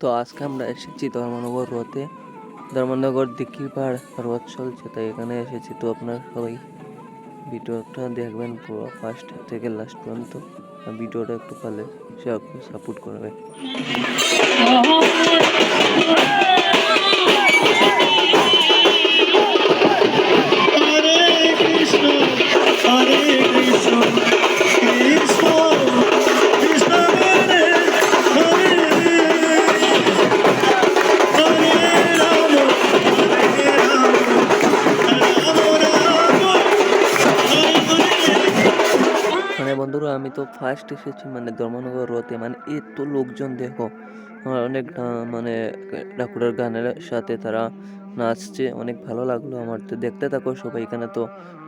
তো আজকে আমরা এসেছি ধর্মনগর রথে। ধর্মনগর দিকি পাড় রথ চলছে, তাই এখানে এসেছি। তো আপনার সবাই ভিডিওটা দেখবেন পুরো ফার্স্ট থেকে লাস্ট পর্যন্ত। ভিডিওটা একটু পালে সে আপনি সাপোর্ট করবে মানে বন্ধুরা, আমি তো ফার্স্ট এসেছি মানে ধর্মনগর রথে। মানে এত লোকজন, দেখো। অনেক মানে ঠাকুরের গানের সাথে তারা নাচছে। অনেক ভালো লাগল আমার তো। দেখতে থাকো সবাই, এখানে তো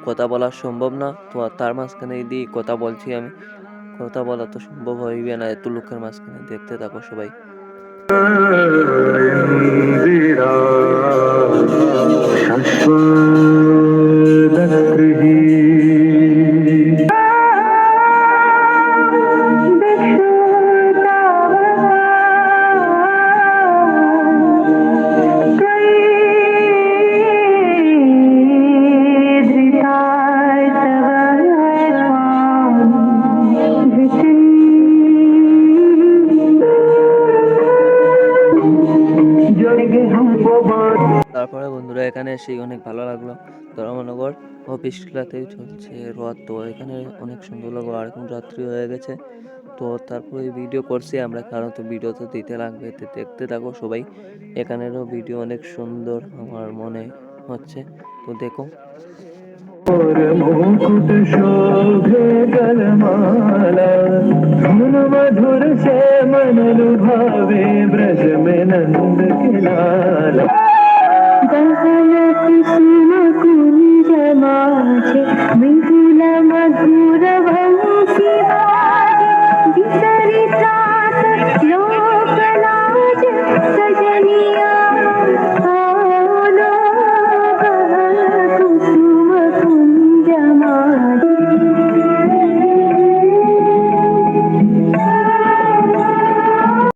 কথা বলা সম্ভব না। তো তার মাঝখানে দিয়ে কথা বলছি আমি, কথা বলা তো সম্ভব হইবে না। এত লোকের মাঝখানে দেখতে থাকো সবাই। তারপরে বন্ধুরা, এখানে সেই অনেক ভালো লাগল। ধর্মনগর অফিস খেলাতে চলছে রথ। তো এখানে অনেক সুন্দর লাগল, আর এখন রাত্রি হয়ে গেছে। তো তারপরে ভিডিও করছি আমরা, কারণ তো ভিডিও তো দিতে লাগবে। তো দেখতে থাকো সবাই, এখানেরও ভিডিও অনেক সুন্দর আমার মনে হচ্ছে। তো দেখো। মধুর সে মন ভাবে ব্রজ মে নন্দ কিলা। लुभावे ब्रज